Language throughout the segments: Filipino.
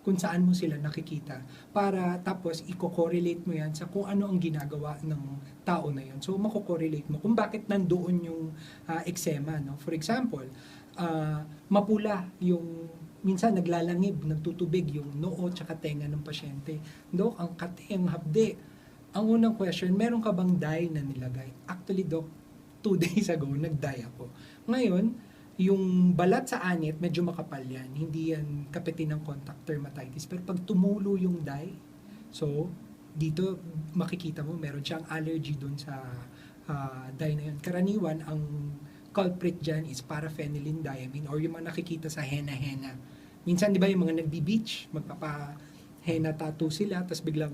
kung saan mo sila nakikita para tapos i-correlate mo yan sa kung ano ang ginagawa ng tao na yun. So mako-correlate mo kung bakit nandoon yung ah, eczema. No? For example, ah, mapula yung minsan naglalangib, nagtutubig yung noo tsaka tenga ng pasyente. Dok, ang kati, ang. Ang unang question, meron ka bang dye na nilagay? Actually, Dok, two days ago, nag-dye ako. Ngayon, yung balat sa anit, medyo makapal yan. Hindi yan kapitin ng contact dermatitis. Pero pag tumulo yung dye, so, dito makikita mo, meron siyang allergy dun sa ah, dye na yun. Karaniwan, ang culprit dyan is paraphenylene diamine or yung mga nakikita sa henna-henna. Minsan, di ba yung mga nagbi-beach, magpapa-henna tattoo sila, tapos biglang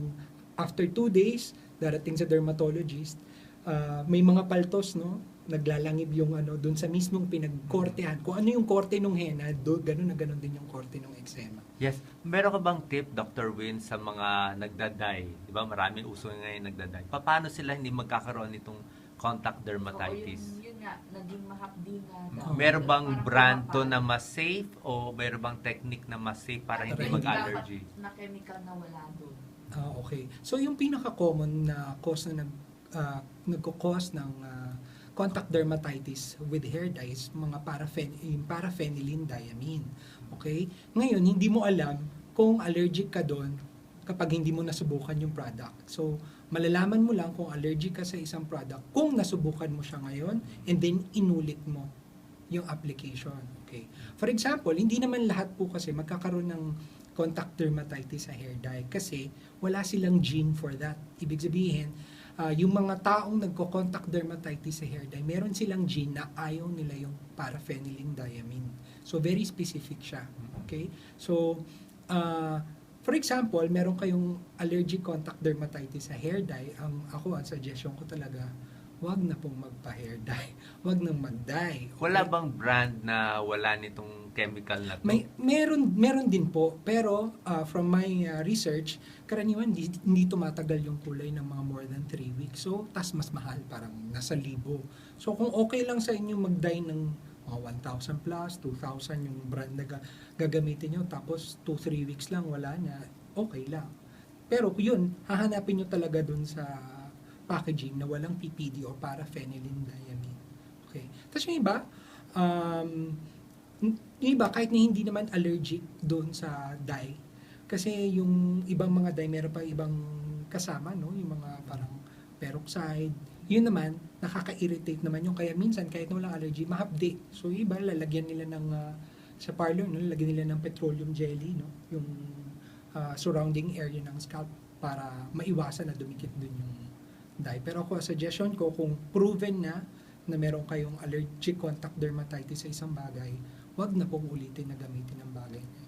after two days, darating sa dermatologist, ah, may mga paltos, no? Naglalangib yung ano, dun sa mismong pinagkortehan. Kung ano yung korte ng henna, do, ganun na ganun din yung korte ng eczema. Yes. Meron ka bang tip, Dr. Win, sa mga nagdaday? Di ba? Maraming uso ngayon nagdaday. Paano sila hindi magkakaroon nitong contact dermatitis? Oo, yun, yun nga, naging mahapdi nga daw. Oo. Meron bang brand to na mas safe o meron bang technique na mas safe para hindi Hindi mag-allergy? Na chemical na wala doon. Ah, okay. So yung pinaka-common na cause na nag ah, nagko-cause ng ah, contact dermatitis with hair dye is mga paraphen yung paraphenylene diamine. Okay? Ngayon, hindi mo alam kung allergic ka doon kapag hindi mo nasubukan yung product. So, malalaman mo lang kung allergic ka sa isang product kung nasubukan mo siya ngayon and then inulit mo yung application. Okay. For example, hindi naman lahat po kasi magkakaroon ng contact dermatitis sa hair dye kasi wala silang gene for that. Ibig sabihin, ah, yung mga taong nagko-contact dermatitis sa hair dye, meron silang gene na ayaw nila yung paraphenylene diamine. So very specific siya. Okay? So ah, for example, meron kayong allergic contact dermatitis sa hair dye, ang ako ang suggestion ko talaga, wag na pong magpa-hair dye. Wag nang mag-dye. Wala Okay? bang brand na wala nitong chemical na to? May meron meron din po pero uh, from my uh, research karaniwan hindi, hindi tumatagal yung kulay ng mga more than 3 weeks. So tas mas mahal parang nasa libo. So kung okay lang sa inyo mag-dye ng mga 1,000 plus, 2,000 yung brand na ga- gagamitin nyo tapos 2-3 weeks lang wala na, okay lang. Pero yun, hahanapin nyo talaga dun sa packaging na walang PPD o paraphenylene diamine. Okay. Tapos yung iba, um, yung iba, kahit na hindi naman allergic doon sa dye, kasi yung ibang mga dye, meron pa ibang kasama, no? Yung mga parang peroxide. Yun naman, nakaka-irritate naman yung kaya minsan, kahit na walang allergy, mahapdi. So, iba, lalagyan nila ng, ah, sa parlor, no? lalagyan nila ng petroleum jelly, no? Yung ah, surrounding area ng scalp para maiwasan na dumikit dun yung dye. Pero ako, suggestion ko, kung proven na na meron kayong allergic contact dermatitis sa isang bagay, wag na pong ulitin na gamitin ang bagay na.